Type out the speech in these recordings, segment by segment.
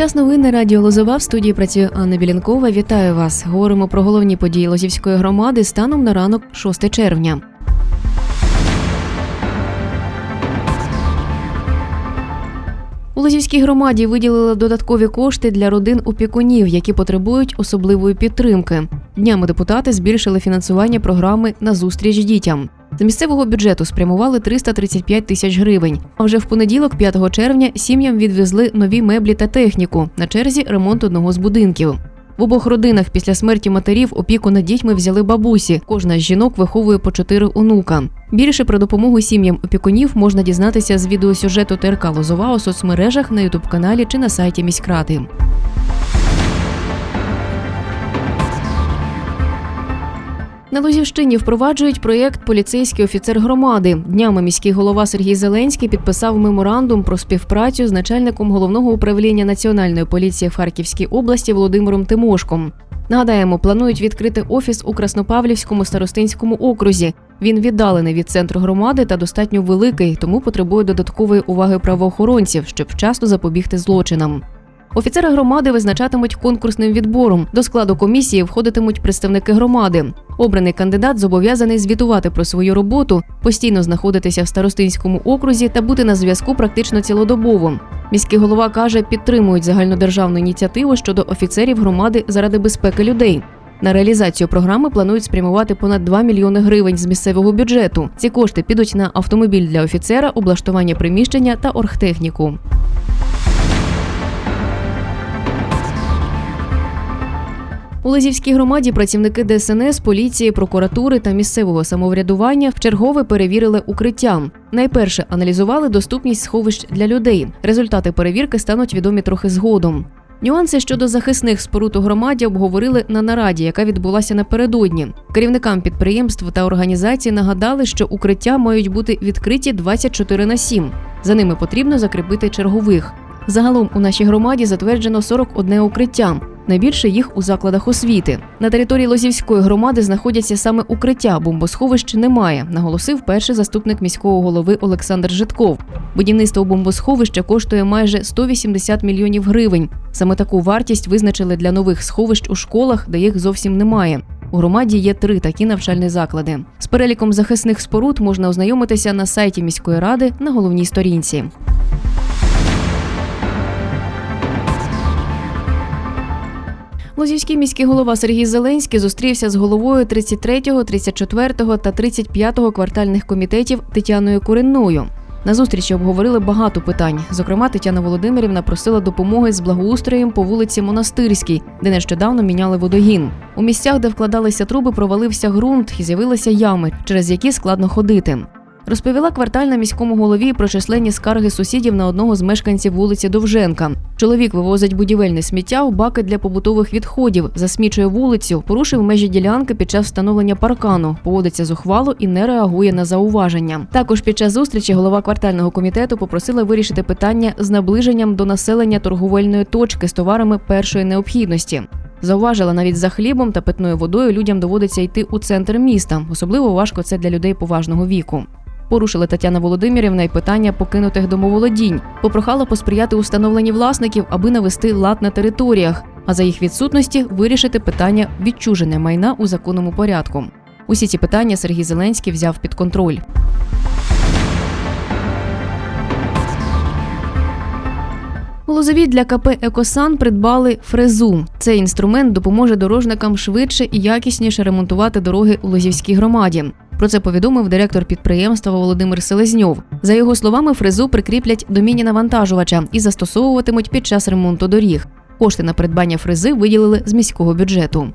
Час новини радіо Лозова в студії працює Анна Білянкова. Вітаю вас. Говоримо про головні події Лозівської громади станом на ранок 6 червня. Лозівській громаді виділили додаткові кошти для родин опікунів, які потребують особливої підтримки. Днями депутати збільшили фінансування програми на зустріч дітям. З місцевого бюджету спрямували 335 тисяч гривень. А вже в понеділок, 5 червня, сім'ям відвезли нові меблі та техніку. На черзі ремонт одного з будинків. В обох родинах після смерті матерів опіку над дітьми взяли бабусі. Кожна з жінок виховує по чотири онука. Більше про допомогу сім'ям опікунів можна дізнатися з відеосюжету ТРК Лозова у соцмережах на ютуб каналі чи на сайті міськради. На Лозівщині впроваджують проєкт Поліцейський офіцер громади. Днями міський голова Сергій Зеленський підписав меморандум про співпрацю з начальником головного управління національної поліції в Харківській області Володимиром Тимошком. Нагадаємо, планують відкрити офіс у Краснопавлівському старостинському окрузі. Він віддалений від центру громади та достатньо великий, тому потребує додаткової уваги правоохоронців, щоб вчасно запобігти злочинам. Офіцери громади визначатимуть конкурсним відбором. До складу комісії входитимуть представники громади. Обраний кандидат зобов'язаний звітувати про свою роботу, постійно знаходитися в старостинському окрузі та бути на зв'язку практично цілодобово. Міський голова каже, підтримують загальнодержавну ініціативу щодо офіцерів громади заради безпеки людей. На реалізацію програми планують спрямувати понад 2 мільйони гривень з місцевого бюджету. Ці кошти підуть на автомобіль для офіцера, облаштування приміщення та оргтехніку. У Лизівській громаді працівники ДСНС, поліції, прокуратури та місцевого самоврядування вчергове перевірили укриття. Найперше аналізували доступність сховищ для людей. Результати перевірки стануть відомі трохи згодом. Нюанси щодо захисних споруд у громаді обговорили на нараді, яка відбулася напередодні. Керівникам підприємств та організацій нагадали, що укриття мають бути відкриті 24 на 7. За ними потрібно закріпити чергових. Загалом у нашій громаді затверджено 41 укриття. Найбільше їх у закладах освіти. На території Лозівської громади знаходяться саме укриття, бомбосховищ немає, наголосив перший заступник міського голови Олександр Житков. Будівництво бомбосховища коштує майже 180 мільйонів гривень. Саме таку вартість визначили для нових сховищ у школах, де їх зовсім немає. У громаді є три такі навчальні заклади. З переліком захисних споруд можна ознайомитися на сайті міської ради на головній сторінці. Лозівський міський голова Сергій Зеленський зустрівся з головою 33-го, 34-го та 35-го квартальних комітетів Тетяною Куренною. На зустрічі обговорили багато питань. Зокрема, Тетяна Володимирівна просила допомоги з благоустроєм по вулиці Монастирській, де нещодавно міняли водогін. У місцях, де вкладалися труби, провалився ґрунт і з'явилися ями, через які складно ходити. Розповіла квартальна міському голові про численні скарги сусідів на одного з мешканців вулиці Довженка. Чоловік вивозить будівельне сміття у баки для побутових відходів, засмічує вулицю, порушив межі ділянки під час встановлення паркану, поводиться зухвало і не реагує на зауваження. Також під час зустрічі голова квартального комітету попросила вирішити питання з наближенням до населення торговельної точки з товарами першої необхідності. Зауважила, навіть за хлібом та питною водою людям доводиться йти у центр міста. Особливо важко це для людей поважного віку. Порушила Тетяна Володимирівна й питання покинутих домоволодінь. Попрохала посприяти установленні власників, аби навести лад на територіях, а за їх відсутності вирішити питання відчуження майна у законному порядку. Усі ці питання Сергій Зеленський взяв під контроль. У Лозові для КП Екосан придбали фрезу. Цей інструмент допоможе дорожникам швидше і якісніше ремонтувати дороги у Лозівській громаді. Про це повідомив директор підприємства Володимир Селезньов. За його словами, фрезу прикріплять до міні-навантажувача і застосовуватимуть під час ремонту доріг. Кошти на придбання фрези виділили з міського бюджету.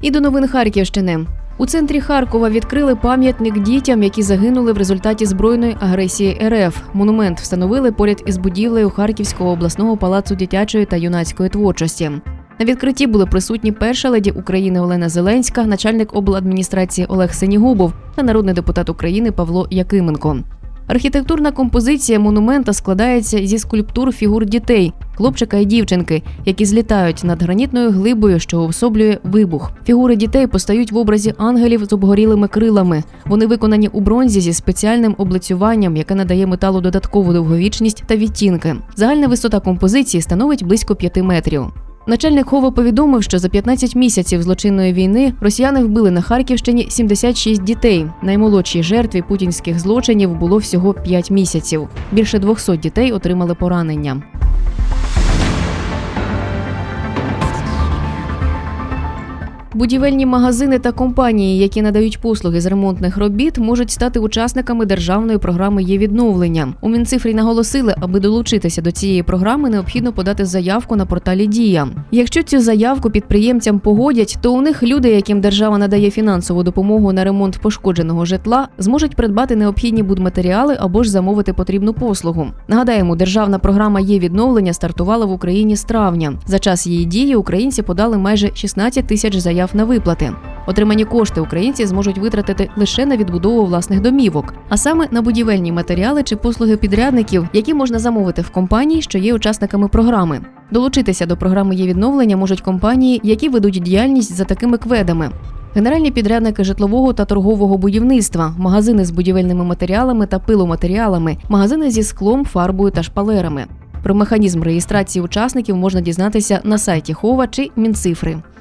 І до новин Харківщини. У центрі Харкова відкрили пам'ятник дітям, які загинули в результаті збройної агресії РФ. Монумент встановили поряд із будівлею Харківського обласного палацу дитячої та юнацької творчості. На відкритті були присутні перша леді України Олена Зеленська, начальник обладміністрації Олег Сенігубов та народний депутат України Павло Якименко. Архітектурна композиція монумента складається зі скульптур фігур дітей, хлопчика і дівчинки, які злітають над гранітною глибою, що особлює вибух. Фігури дітей постають в образі ангелів з обгорілими крилами. Вони виконані у бронзі зі спеціальним облицюванням, яке надає металу додаткову довговічність та відтінки. Загальна висота композиції становить близько 5 метрів. Начальник Хова повідомив, що за 15 місяців злочинної війни росіяни вбили на Харківщині 76 дітей. Наймолодшій жертві путінських злочинів було всього 5 місяців. Більше 200 дітей отримали поранення. Будівельні магазини та компанії, які надають послуги з ремонтних робіт, можуть стати учасниками державної програми є відновлення. У Мінцифрі наголосили, аби долучитися до цієї програми, необхідно подати заявку на порталі Дія. Якщо цю заявку підприємцям погодять, то у них люди, яким держава надає фінансову допомогу на ремонт пошкодженого житла, зможуть придбати необхідні будматеріали або ж замовити потрібну послугу. Нагадаємо, державна програма є відновлення стартувала в Україні з травня. За час її дії українці подали майже 16 тисяч заяв на виплати. Отримані кошти українці зможуть витратити лише на відбудову власних домівок, а саме на будівельні матеріали чи послуги підрядників, які можна замовити в компанії, що є учасниками програми. Долучитися до програми є відновлення можуть компанії, які ведуть діяльність за такими кведами. Генеральні підрядники житлового та торгового будівництва, магазини з будівельними матеріалами та пиломатеріалами, магазини зі склом, фарбою та шпалерами. Про механізм реєстрації учасників можна дізнатися на сайті Хова чи Мінцифри.